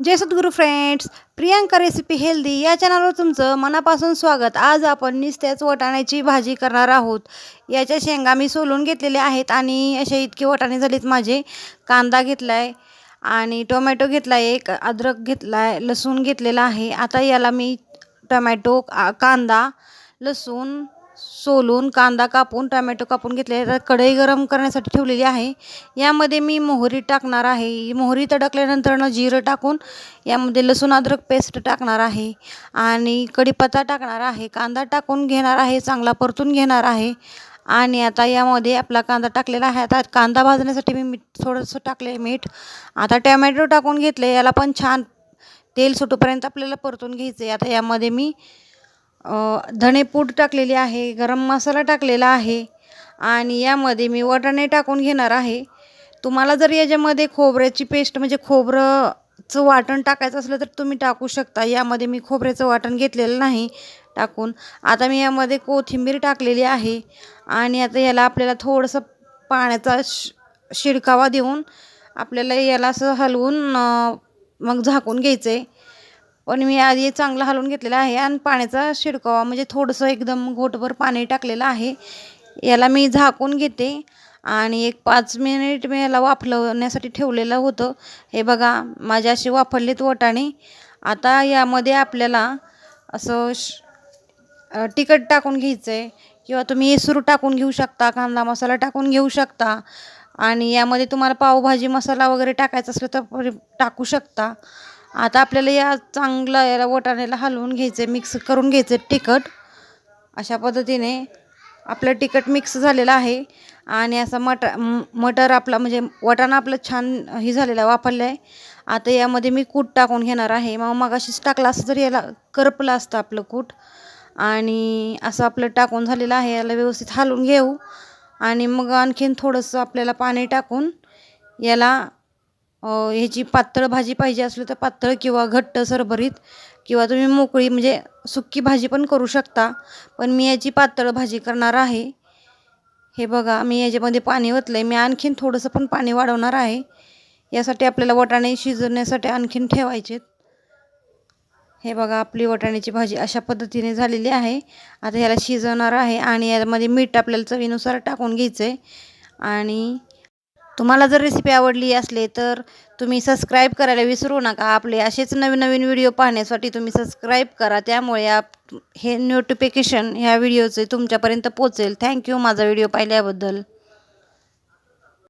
जय सद्गुरू friends Priyanka recipe healthy या चॅनलवर तुमचं मनापासून स्वागत. आज आपण नुसत्याच वाटाण्याची भाजी करणार आहोत. याच्या शेंगा मी सोलून घेतलेल्या आहेत आणि असे इतके वाटाणे झालेत माझे. कांदा घेतला आहे आणि टोमॅटो घेतला आहे एक अद्रक घेतला आहे लसूण घेतलेला आहे. आता याला मी टोमॅटो कांदा लसूण सोलून कांदा कापून टमॅटो कापून घेतले. तर कढई गरम करण्यासाठी ठेवलेली आहे. यामध्ये मी मोहरी टाकणार आहे. मोहरी तडकल्यानंतर जिरं टाकून यामध्ये लसूण अद्रक पेस्ट टाकणार आहे. आणि कढीपत्ता टाकणार आहे. कांदा टाकून घेणार आहे. चांगला परतून घेणार आहे. आणि आता यामध्ये आपला कांदा टाकलेला आहे. आता कांदा भाजण्यासाठी मी मीठ थोडंसं टाकले मीठ. आता टमॅटो टाकून घेतले याला पण छान तेल सुटूपर्यंत आपल्याला परतून घ्यायचं आहे आता यामध्ये मी धणेपूड टाकलेली आहे गरम मसाला टाकलेला आहे आणि यामध्ये मी वाटाणे टाकून घेणार आहे. तुम्हाला जर याच्यामध्ये खोबऱ्याची पेस्ट म्हणजे खोबरंचं वाटण टाकायचं असलं तर तुम्ही टाकू शकता. यामध्ये मी खोबऱ्याचं वाटण घेतलेलं नाही टाकून. आता मी यामध्ये कोथिंबीर टाकलेली आहे आणि आता याला आपल्याला थोडंसं पाण्याचा श शिडकावा देऊन आपल्याला याला असं हलवून मग झाकून घ्यायचं आहे पण मी आधी चांगलं हलवून घेतलेलं आहे आणि पाण्याचा शिडकावा म्हणजे थोडंसं एकदम घोटभर पाणी टाकलेलं आहे. याला मी झाकून घेते आणि एक पाच मिनिट मी याला वाफलवण्यासाठी ठेवलेलं होतं. हे बघा माझे असे वाफरलेत वटाणे. आता यामध्ये आपल्याला असं श तिखट टाकून घ्यायचं आहे किंवा तुम्ही येसूर टाकून घेऊ शकता कांदा मसाला टाकून घेऊ शकता. आणि यामध्ये तुम्हाला पावभाजी मसाला वगैरे टाकायचा असलं तर टाकू शकता. आता आपल्याला या चांगलं याला वटाण्याला हलवून घ्यायचं आहे मिक्स करून घ्यायचं आहे तिखट. अशा पद्धतीने आपलं तिखट मिक्स झालेलं आहे. आणि असा मट मटर आपला म्हणजे वटाणा आपलं छान हे झालेलं आहे वापरलं आहे आता यामध्ये मी कूट टाकून घेणार आहे. मग मग अशीच टाकलं असं जर याला करपलं असतं आपलं कूट. आणि असं आपलं टाकून झालेलं आहे. याला व्यवस्थित हलवून घेऊ. आणि मग आणखीन थोडंसं आपल्याला पाणी टाकून याला ह्याची पातळ भाजी पाहिजे असली तर पातळ किंवा घट्ट सरभरीत किंवा तुम्ही मोकळी म्हणजे सुक्की भाजी पण करू शकता. पण मी याची पातळ भाजी करणार आहे. हे बघा मी याच्यामध्ये पाणी ओतलं आहे मी आणखीन थोडंसं पण पाणी वाढवणार आहे. यासाठी आपल्याला वटाणे शिजवण्यासाठी आणखीन ठेवायचेत. हे बघा आपली वटाण्याची भाजी अशा पद्धतीने झालेली आहे. आता ह्याला शिजवणार आहे आणि यामध्ये मीठ आपल्याला चवीनुसार टाकून घ्यायचं आहे आणि तुम्हाला जर रेसिपी आवडली असले तर तुम्ही सबस्क्राईब करायला विसरू नका. आपले असेच नवीन नवीन व्हिडिओ पाहण्यासाठी तुम्ही सबस्क्राईब करा. त्यामुळे आप हे नोटिफिकेशन ह्या व्हिडिओचे तुमच्यापर्यंत पोचेल थँक्यू माझा व्हिडिओ पाहिल्याबद्दल.